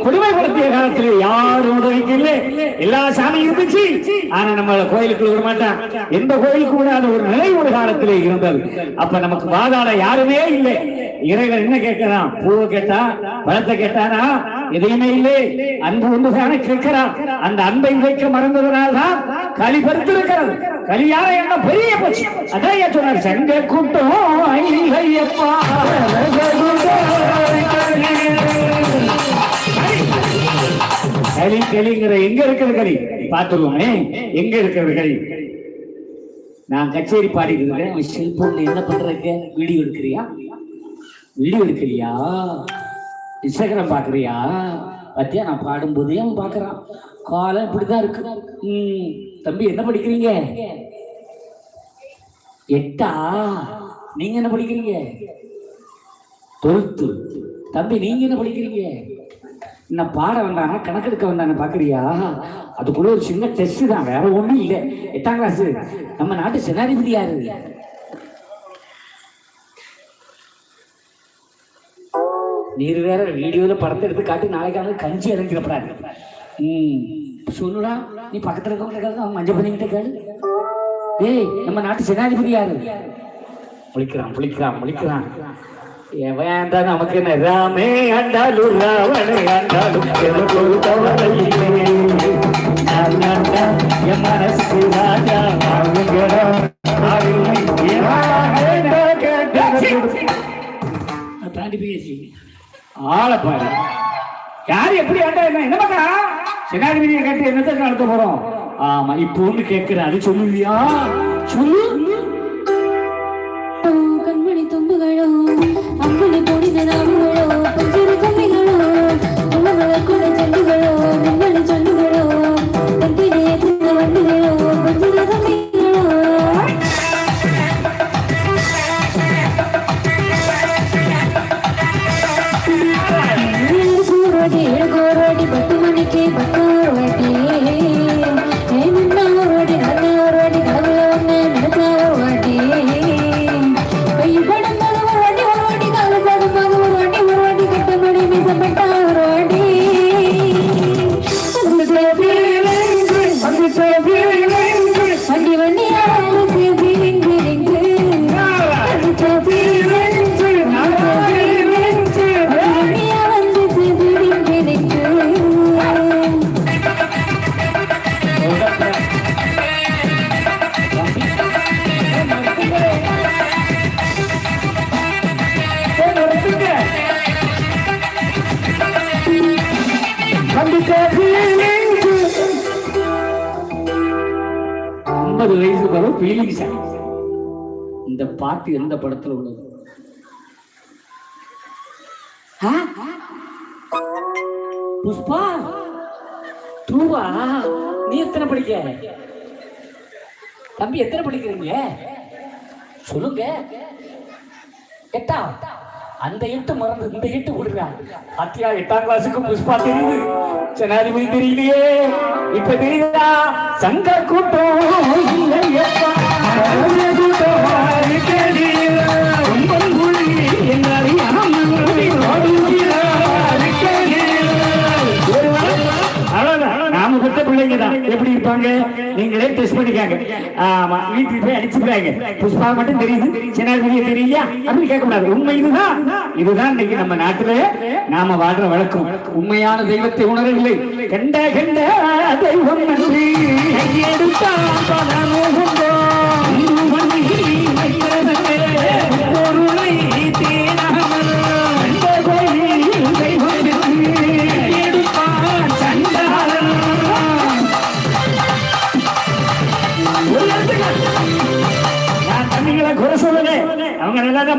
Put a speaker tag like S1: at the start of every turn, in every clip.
S1: மனையேறி கொடுமைப்படுத்திய காலத்தில் யாரும் உதவிக்கு இல்லை எல்லா சாமியும் இருந்துச்சு ஆனா நம்ம கோயிலுக்கு விட மாட்டான் எந்த கோயிலுக்கு விடாத ஒரு நிலை ஒரு காலத்துல இருந்தது அப்ப நமக்கு வாதாட யாருமே இல்லை இறைவன் என்ன கேட்கிறான் பூவை கேட்டா பழத்தை கேட்டானா எதையுமே இல்லை அன்பு ஒன்றுதானே கேட்கிறான் அந்த அன்பை வைக்க மறந்ததனால் தான் களி பறித்திருக்கிறது கலியார என்ன பெரிய போச்சு அதான் சொன்னார் சங்க கூட்டம் ஐயப்பா களி களிங்கிற எங்க இருக்கிறது களி பார்த்துருவோமே எங்க இருக்கிறது களி நான் கச்சேரி பாடிட்டு இருக்கேன். செல்போன்ல என்ன பண்றக்க? வீடியோ எடுக்கிறியா? வீடியோ எடுக்கிறியா? இன்ஸ்டாகிராம் பாக்குறியா பத்தியா? நான் பாடும்போதே அவன் பாக்குறான் காலம் இப்படிதான் இருக்கு. ம் தம்பி என்ன படிக்கிறீங்க? எட்டா? நீங்க என்ன படிக்கிறீங்க? டுவெல்த்து தம்பி நீங்க என்ன படிக்கிறீங்க? என்ன பாட வந்தானா கணக்கெடுக்க வந்தானே பாக்குறியா? அதுக்குள்ள ஒரு சின்ன டெஸ்ட் தான் வேற ஒண்ணும் இல்லை. எட்டாம் கிளாஸ் நம்ம நாட்டு ஜனாதிபதி யாரு? நீர் வேற வீடியோல படத்தை எடுத்து காட்டி நாளைக்காக கஞ்சி இறங்கிடப்படாது ம். சொல்லுடா நீ பக்கத்துல இருக்கவங்க கேளு அவன் மஞ்சள் பண்ணிக்கிட்ட கேளு. ஏய் நம்ம நாட்டு ஜனாதிபதி யாரு? முழிக்கிறான் முழிக்கிறான் முழிக்கிறான். எவன் தான் நமக்கு என்ன ராமே ஆண்டாலும் ராவணே ஆண்டாலும் எனக்கு ஒரு கவலை இல்லை. நான் ஆண்டா, என் மனசுக்கு ராஜா தாண்டி பேசி ஆளை பாரு. யார் எப்படி ஆண்டா என்ன? என்ன பண்ணா ஜனாதிபதியை கேட்டு என்னத்தை நடத்த போறோம்? ஆமா இப்போ ஒண்ணு கேட்கிறேன். அது சொல்லுவியா? சொல்லு.
S2: கண்மணி தும்புகளோ and I'm
S1: ஐம்பது வயசு வரும் பீலிங் இந்த பாட்டு எந்த படத்துல உள்ளது? புஷ்பா? டூவா நீ எத்தனை படிக்க? தம்பி எத்தனை படிக்கிறீங்க? சொல்லுங்க. எட்டா? அந்த இட்டு மறந்து இந்த இட்டு விடுறான். அத்தியா எட்டாம் கிளாஸுக்கு புஷ்பா தெரியுது. ஜனாதிபதி தெரியலையே. இப்ப தெரியுதா? சங்க கூட்டம். டெஸ்ட் ஆமா வீட்டுக்கு போய் அடிச்சுக்கிறாங்க புஷ்பா மட்டும் தெரியுது. ஜனாதிபதியை தெரியலையா? அப்படின்னு கேட்க கூடாது உண்மை இதுதான். இதுதான் இன்னைக்கு நம்ம நாட்டுல நாம வாழ்ற வழக்கம். உண்மையான தெய்வத்தை உணரவில்லை. கண்ட கண்ட தெய்வம் நன்றி கையெடுத்தான்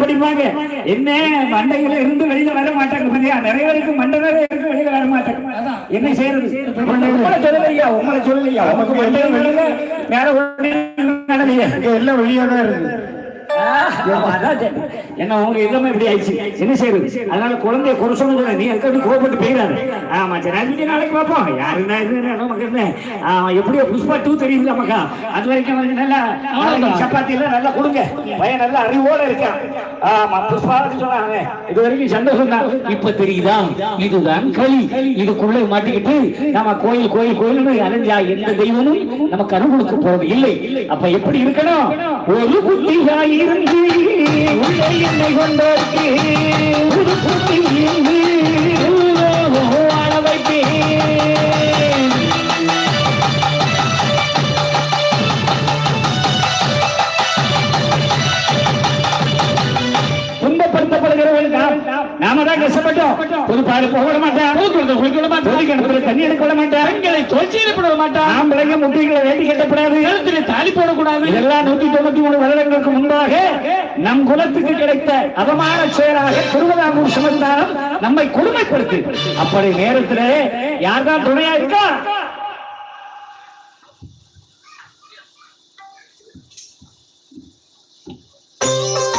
S1: படிப்பாங்க என்ன மண்டையில இருந்து வெளியில வர மாட்டாங்க பாத்தியா? நிறைய பேருக்கு மண்டை நிறைய இருக்கு வெளியில வர மாட்டாங்க. என்ன செய்யறது? உங்களை சொல்லலையா உங்களை சொல்லலையா உமக்கு மண்டை வெளியில வேற
S3: எல்லாம் வெளியே தான் இருக்கு.
S1: என்ன உங்க எல்லாமே இப்படி ஆயிடுச்சு. என்ன செய்யுது அதனால குழந்தைய குறை சொன்னது நீ அதுக்கு கோபப்பட்டு போயிடாது. ஆமா ஜனாதிபதி நாளைக்கு பார்ப்போம். யாருன்னா இது நமக்கு என்ன? எப்படியோ புஷ்பா டூ தெரியுது நமக்கா அது வரைக்கும் நல்லா சப்பாத்தி எல்லாம் நல்லா கொடுங்க. பையன் நல்ல அறிவோட இருக்கான். ஆமா புஷ்பா சொன்னாங்க. இது வரைக்கும் சந்தோஷம் தான் இப்ப தெரியுதா? இதுதான் களி. இதுக்குள்ள மாட்டிக்கிட்டு நம்ம கோயில் கோயில் கோயில்னு அலைஞ்சா எந்த தெய்வமும் நமக்கு அருள் கொடுக்க போறது இல்லை. அப்ப எப்படி இருக்கணும்? ஒரு குட்டியாய் திரும்பி உள்ளே என்னை கொண்டாட்டி ஒரு குட்டி நாம கஷ்டப்பட்டோம். பொது பாடு போக விட மாட்டேன் பூத்துறத குளிக்க விட மாட்டேன் தண்ணி எடுக்க விட மாட்டேன் பெண்களை தொழில் விட மாட்டேன் நாம் பிள்ளைங்க முட்டிகளை வேட்டி கட்டக்கூடாது கழுத்துல தாலி போடக்கூடாது. எல்லா நூத்தி தொண்ணூத்தி மூணு வருடங்களுக்கு முன்பாக நம் குலத்துக்கு கிடைத்த அவமான செயலாக திருவிதாங்கூர் சமஸ்தானம் நம்மை கொடுமைப்படுத்தி. அப்படி நேரத்தில் யார்தான் துணையா இருக்கா? Thank you.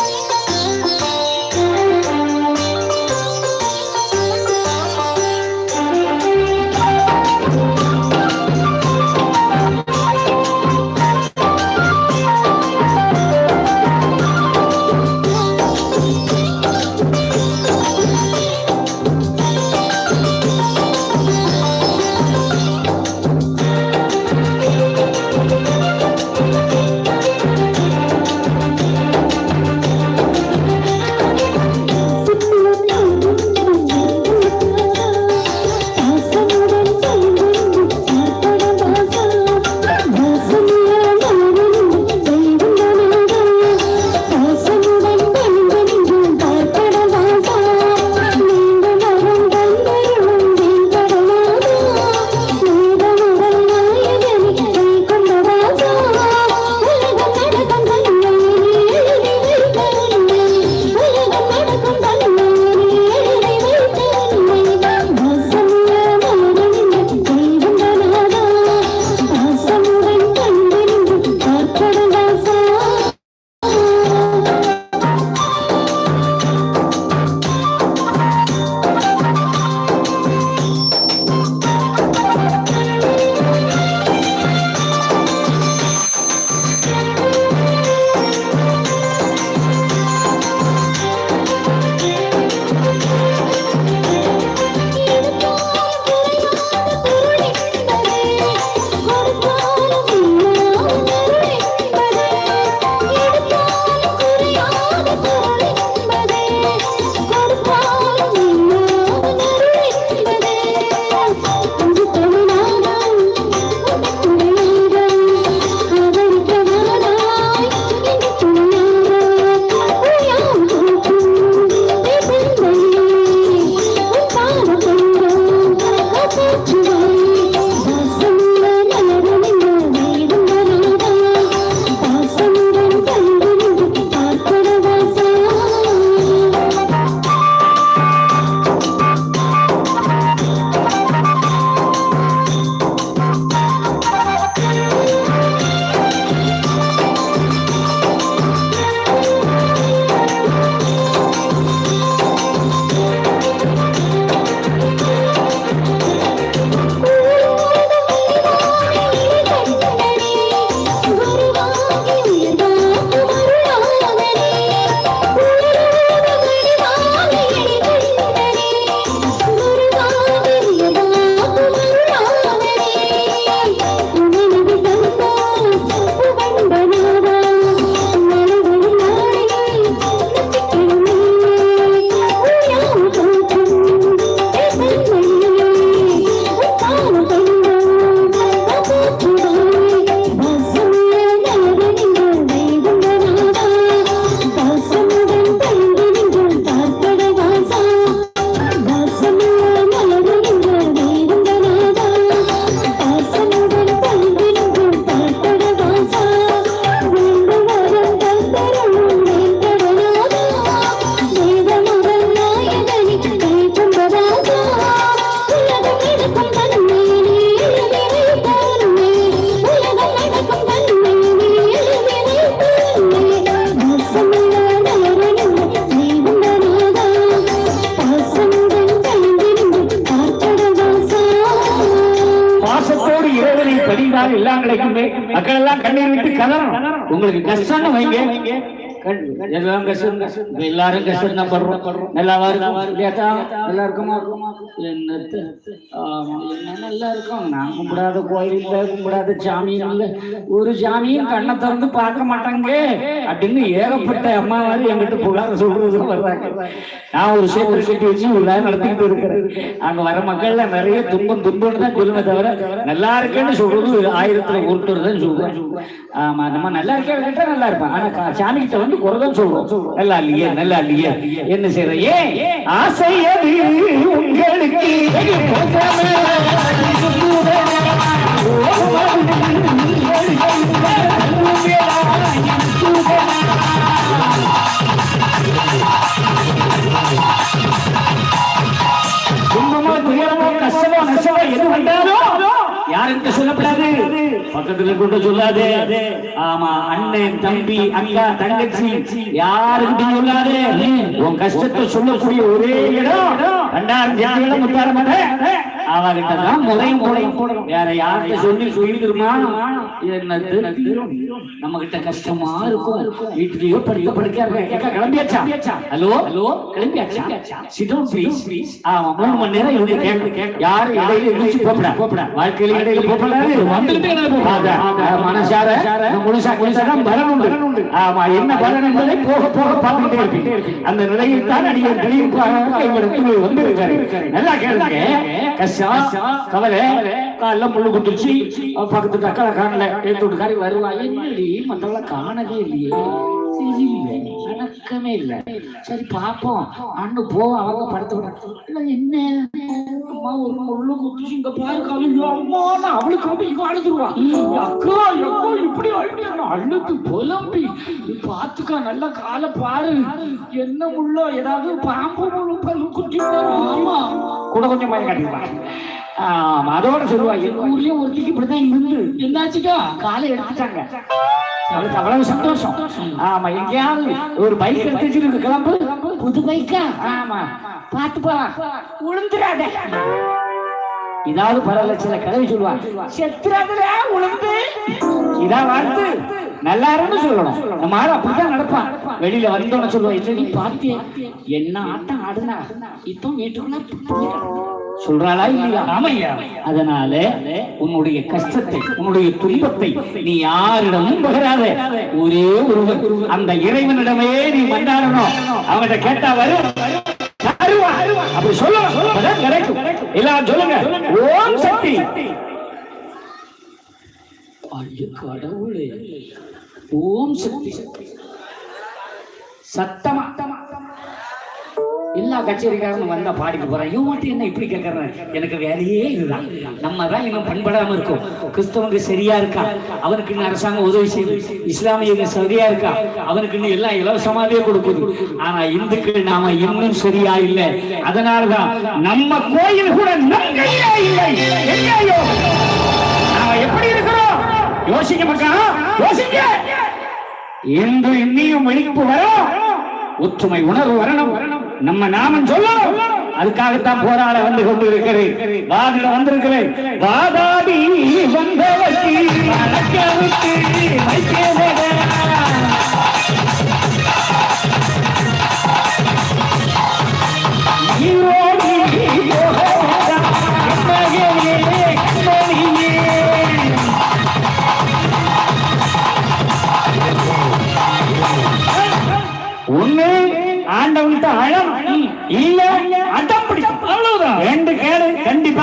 S1: கதறணும் உங்களுக்கு கஷ்டம்னு வைங்க. எல்லாம் கஷ்டம். எல்லாரும் கஷ்டம் தான் படுறோம். நல்லா கேட்டா நல்லா இருக்குமா. என்னத்த ஆமா, என்ன நல்லா இருக்கும். நான் கும்பிடாத கோயில் இல்ல கும்பிடாத சாமி இல்ல. ஒரு சாமியும் கண்ணை திறந்து பார்க்க மாட்டாங்க அப்படின்னு ஏகப்பட்ட அம்மா மாதிரி என்கிட்ட புகார் சொல்றது வர்றாங்க நான் ஒரு சேவல் கட்டி வச்சு ஒரு நடத்திட்டு நடத்திக்கிட்டு இருக்கிறேன். அங்க வர மக்கள்ல நிறைய துன்பம் துன்பம்னு தான் சொல்லுமே தவிர நல்லா இருக்கேன்னு சொல்றது ஆயிரத்துல ஒருத்தர் தான் சொல்றேன் ஆமா நம்ம நல்லா இருக்கேன் கேட்டா நல்லா இருப்பேன் ஆனா சாமி கிட்ட வந்து குறைதான் சொல்றோம். நல்லா இல்லையே நல்லா இல்லையே. என்ன செய்யற? ஏன்? ஆசை எது? யாருக்கிட்ட சொல்லப்படாது. பக்கத்துல கொண்டு சொல்லாதே. ஆமா அண்ணன் தம்பி அக்கா தங்கச்சி யாருக்கிட்ட சொல்லாதே. உன் கஷ்டத்தை சொல்லக்கூடிய ஒரே இடம் ரெண்டாயிரம் ஜாதியில முத்தாரமான அவகிட்ட தான் முறையும் முறையும் வேற யார்கிட்ட சொல்லி சொல்லிடுமா என்னது? நம்ம கிட்ட கஷ்டமா இருக்கும். வீட்லயோ படிக்க படிக்க கிளம்பியாச்சா? ஹலோ? ஹலோ? கிளம்பியாச்சா? சிடம் ப்ளீஸ் ப்ளீஸ் ஆமா. மூணு மணி நேரம் இவங்க கேட்க யாரு இடையில எந்திரிச்சு போப்படா போப்படா வாழ்க்கையில இடையில போப்படாது வந்துட்டு மனசார முழுசா முழுசா தான் பலன் உண்டு ஆமா என்ன பலன் என்பதை போக போக பார்த்துட்டே இருப்பீங்க. அந்த நிலையில் தான் அடிகள் தெளிவுக்காக எங்களுக்கு வந்து இருக்காரு நல்லா கேளுங்க. கஷ்டம் கவலை. காலைல முள்ளு குத்துருச்சு. பக்கத்து அக்கா காணல எடுத்து விட்டுக்காரி வருவா என்னடி? மற்றவங்கள காணவே இல்லையே. அடக்கமே இல்ல. சரி பாப்போம். அண்ணு போ அவங்க படத்தை விட. என்ன? அம்மா ஒரு முள்ளு குத்துச்சு இங்க பாரு காலையில அம்மா அவளுக்கு வந்து இங்க அழுதுருவா. அக்கா அக்கா இப்படி அழுது. புலம்பி. பாத்துக்கா நல்லா காலை பாரு. என்ன முள்ளோ? ஏதாவது பாம்பு பல்லு குத்தி ஆமா. கூட கொஞ்சம் மயம் காட்டிடுவாங்க அதோட சொல்லுவா எங்க ஊர்லயும் ஒருத்திக்கு இப்படிதான் இருந்து. என்னாச்சுக்கா? காலை எடுத்துட்டாங்க. அவளுக்கு அவ்வளவு சந்தோஷம். ஆமா எங்கேயாவது ஒரு பைக் எடுத்து வச்சிருக்கு கிளம்பு. புது பைக்கா ஆமா. பாத்துப்பா உளுந்துடாத இதாவது பரவாயில்ல சில கதவை சொல்லுவா. செத்துறாதுல உளுந்து. இதான் வாழ்த்து. நல்லா இருந்து சொல்லணும். நம்ம ஆள் அப்படிதான் நடப்பான். வெளியில வந்தோன்னு சொல்லுவா இல்ல நீ பாத்தியே என்ன ஆட்டம் ஆடுனா? இப்போ வீட்டுக்குள்ள சொல்றாளா இல்லையா? ஆமையா? அதனால உன்னுடைய கஷ்டத்தை உன்னுடைய துன்பத்தை நீ யாரிடமும் பகிராத. ஒரே ஒருவர் அந்த இறைவனிடமே நீ மண்டாடணும் அவன்கிட்ட கேட்டா வரும். அப்படி அப்பதான் கிடைக்கும். எல்லாம் சொல்லுங்க. ஓம் சக்தி. ஐயோ கடவுளே. ஓம் சக்தி. சத்தமா. எல்லா கச்சேரிக்காரனும் வந்தா பாடிட்டு போறான். இவன் மட்டும் என்ன இப்படி கேட்கறான் எனக்கு வேலையே இதுதான் நம்ம தான் இன்னும் பண்படாம இருக்கோம். கிறிஸ்தவங்க சரியா இருக்கா? அவனுக்கு இன்னும் அரசாங்கம் உதவி செய்யுது. இஸ்லாமியங்க சரியா இருக்கா? அவனுக்கு இன்னும் எல்லாம் இலவசமாவே கொடுக்குது. ஆனா இந்துக்கள் நாம இன்னும் சரியா இல்லை. அதனாலதான் நம்ம கோயில் கூட நம் இல்லை. நாம எப்படி இருக்கிறோம்? யோசிக்க மக்கா யோசிக்க என்று இன்னியும் வெளிப்பு வரும். ஒற்றுமை உணர்வு வரணும். நம்ம நாமம் சொல்லணும். அதுக்காகத்தான் போராட வந்து கொண்டு இருக்கிறேன் வாதிட வந்திருக்கிறேன். வாதாடி வந்தவற்றி வளர்க்க விட்டு வைக்கிறதா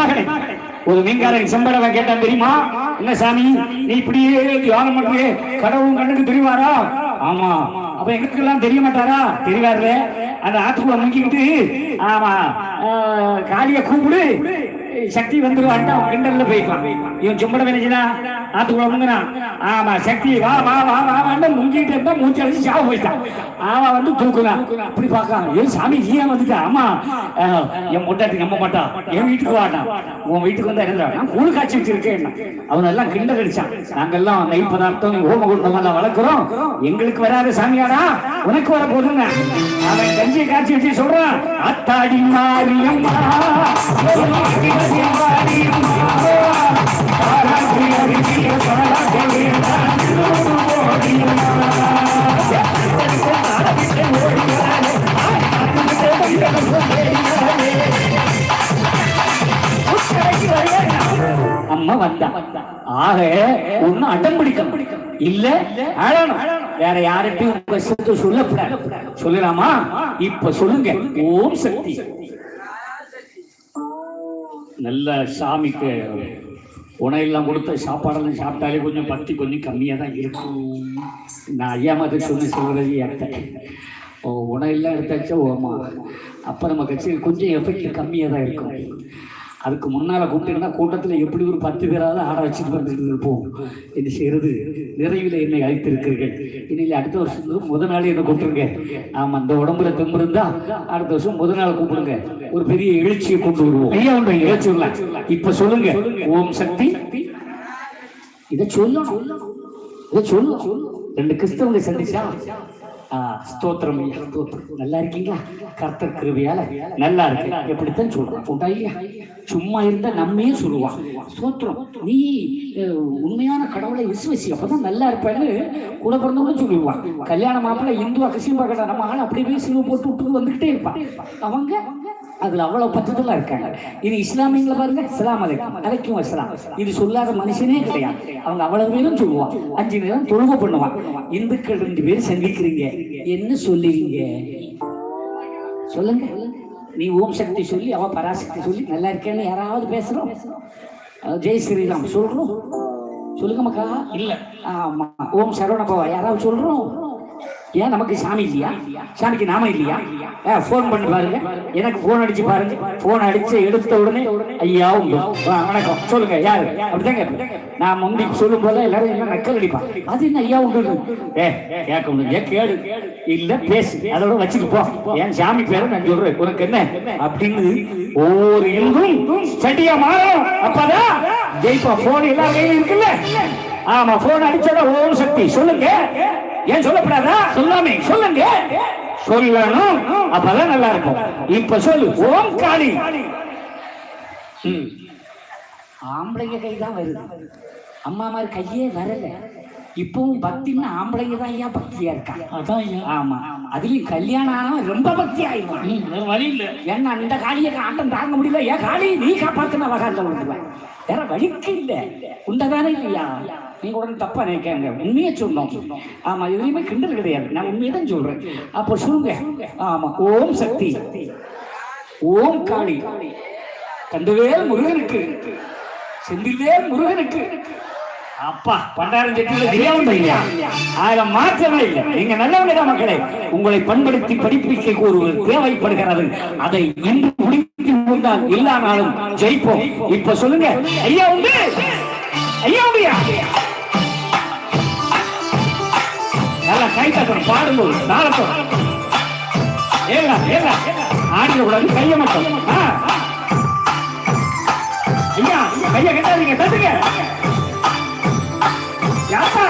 S1: கண்டிப்பா ஒரு மீன்காரன் செம்படவன் கேட்டான் தெரியுமா? என்ன சாமி நீ இப்படியே தியானம் பண்றியே கடவுள் கண்ணுக்கு தெரிவாரா? ஆமா. அப்ப எங்களுக்கு எல்லாம் தெரிய மாட்டாரா? தெரிவாருல அந்த ஆத்துக்குள்ள முங்கிக்கிட்டு ஆமா காளிய கூப்பிடு. சக்தி வந்துருவான்ட்டு கிண்டல்ல போய்க்கலாம் இவன் சும்பட வேலைச்சுனா ஆத்துக்குள்ள முங்குறான். ஆமா சக்தி வா வா வா வா வான்னு முங்கிட்டு இருந்தா மூச்சு அடிச்சு சாவு போயிட்டான். ஆமா வந்து தூக்குறான் அப்படி பார்க்கலாம் ஏன் சாமி நீ ஏன் வந்துட்டா? ஆமா என் முட்டாட்டி நம்ப மாட்டான் என் வீட்டுக்கு வாட்டான் உன் வீட்டுக்கு வந்தா என்ன நான் கூழ் காய்ச்சி வச்சிருக்கேன். அவன் எல்லாம் கிண்டல் அடிச்சான். நாங்கெல்லாம் நெய் பதார்த்தம் ஹோமகுண்டம் எல்லாம் வளர்க்குறோம். எங்களுக்கு வராத சாமியாரா உனக்கு வர போதுங்க. அவன் கஞ்சியை காய்ச்சி வச்சு சொல்றான் அத்தாடி மாரியம்மா அம்மா வந்தா. ஆக ஒண்ணு அடம் பிடிக்கணும் இல்ல அழணும் வேற யார்கிட்டயும் உங்க கஷ்டத்தை சொல்லக்கூடாது சொல்லலாமா? இப்ப சொல்லுங்க. ஓம் சக்தி. நல்ல சாமிக்கு உணவெல்லாம் கொடுத்த சாப்பாடெல்லாம் சாப்பிட்டாலே கொஞ்சம் பத்தி கொஞ்சம் கம்மியாக தான் இருக்கும். நான் ஐயா மாதிரி சொன்ன சொல்கிறது எடுத்தேன் ஓ உணவெல்லாம் எடுத்தாச்சா? ஓமா அப்போ நம்ம கட்சியில் கொஞ்சம் எஃபெக்ட் கம்மியாக தான் இருக்கும். அதுக்கு முன்னால் கூப்பிட்டுருந்தா கூட்டத்தில் எப்படி ஒரு பத்து பேராவது ஆட வச்சுட்டு வந்துட்டு இருப்போம் என்ன செய்யறது நிறைவில் என்னை அழைத்திருக்கிறீர்கள். இனியில் அடுத்த வருஷம் முத நாள் என்ன கூப்பிட்டுருங்க. ஆமாம் அந்த உடம்புல தெம்பு இருந்தா அடுத்த வருஷம் முத நாள் கூப்பிடுங்க. ஒரு பெரிய எழுச்சியை கொண்டு வருவோம். ஐயா ஒன்று எழுச்சி வரலாம். இப்ப சொல்லுங்க. ஓம் சக்தி. இதை சொல்லணும். இதை சொல்லணும். ரெண்டு கிறிஸ்தவங்க சந்திச்சா ஸ்தோத்திரம் ஐயா ஸ்தோத்திரம். நல்லா இருக்கீங்களா? கர்த்தர் கிருபையால நல்லா இருக்கு. எப்படித்தான் உண்டா இல்லையா? சும்மா இருந்தா நம்மையே சொல்லுவான் ஸ்தோத்திரம் நீ உண்மையான கடவுளை விசுவசி. அப்பதான் நல்லா இருப்பேன்னு கூட பிறந்தவங்க சொல்லுவான் கல்யாண மாப்பிள்ளை இந்து அகசியம் பார்க்கடா நம்ம ஆள் அப்படியே போய் போட்டு விட்டு வந்துகிட்டே இருப்பான் அவங்க அதுல அவ்வளவு பத்தத்துல இருக்காங்க. இது இஸ்லாமியங்கள பாருங்க. இஸ்லாம் அலைக்கும். அலைக்கும் இஸ்லாம் இது சொல்லாத மனுஷனே கிடையாது. அவங்க அவ்வளவு பேரும் சொல்லுவான். அஞ்சு நேரம் தொழுகை பண்ணுவான். இந்துக்கள் ரெண்டு பேரும் சந்திக்கிறீங்க. என்ன சொல்லுவீங்க? சொல்லுங்க. நீ ஓம் சக்தி சொல்லி அவ பராசக்தி சொல்லி நல்லா இருக்கேன்னு யாராவது பேசுறோம்? ஜெய் ஸ்ரீராம் சொல்றோம். சொல்லுங்க மக்கா இல்ல. ஆமா. ஓம் சரவண பவா யாராவது சொல்றோம்? ஏன் நமக்கு சாமி இல்லையா? சாமிக்கு நாம இல்லையா? ஃபோன் பண்ணி பாருங்க. எனக்கு ஃபோன் அடிச்சு பாருங்க. ஃபோன் அடிச்சு எடுத்த உடனே ஐயா உங்க வணக்கம். சொல்லுங்க யாரு? அப்படிதான் நான் முந்தி சொல்லும் போதே எல்லாரும் என்ன நக்கல் அடிப்பான் அது என்ன ஐயா உண்டு ஏ கேட்க முடியும் ஏன் கேடு இல்ல பேசு. அதோட வச்சுட்டு போ. என் சாமி பேரு நான் சொல்றேன். உனக்கு என்ன? அப்படின்னு ஒவ்வொரு இன்றும் சட்டியா மாறும் அப்பதான் ஜெயிப்பா போன் எல்லா கையிலும் இருக்குல்ல? ஆமா போன் அடிச்சதா ஓம் சக்தி. சொல்லுங்க. ஏன் சொல்லப்படாதா? சொல்லாமே. சொல்லுங்க. சொல்லணும். அப்பதான் நல்லா இருக்கும் இப்ப சொல்லு. ஓம் காளி. ஆம்பளைங்க கை தான் வருது. அம்மா மாதிரி கையே வரல. இப்பவும் பக்தின்னு ஆம்பளைங்க தான் ஐயா பக்தியா இருக்காங்க
S3: அதான்
S1: ஆமா. அதுலயும் கல்யாணம் ஆனவன் ரொம்ப பக்தி ஆயிடுவான்.
S3: வழி இல்ல.
S1: ஏன்னா அந்த காளியை ஆட்டம் தாங்க முடியல. ஏன் காளி நீ காப்பாத்தின வகாந்த வேற வழிக்கு இல்ல. உண்டதானே இல்லையா? நீங்க உடனே தப்பா நினைக்காங்க உண்மையை சொன்னோம் ஆமா எதுலையுமே கிண்டல் கிடையாது. நான் உண்மையை தான் சொல்றேன். அப்போ சொல்லுங்க. ஆமா ஓம் சக்தி. ஓம் காளி. கண்டுவேல் முருகனுக்கு. செந்தில்வேல் முருகனுக்கு. அப்பா பண்டாரம் செட்டியில் தெரியாமல் இல்லையா? அதுல மாற்றமே இல்லை. நீங்க நல்லவங்க மக்களே. உங்களை பண்படுத்தி படிப்பிக்க ஒருவர் தேவைப்படுகிறது. அதை இன்று முடித்து கொண்டால் எல்லா நாளும் ஜெயிப்போம். இப்ப சொல்லுங்க. ஐயா உண்டு. ஐயா உண்டியா நல்லா கை தட்டணும் பாடும்போது நாளத்தோம் ஏலா ஏலா ஆடிய கூடாது கையை மட்டும். ஐயா கையை கட்டாதீங்க தட்டுங்க யாப்பா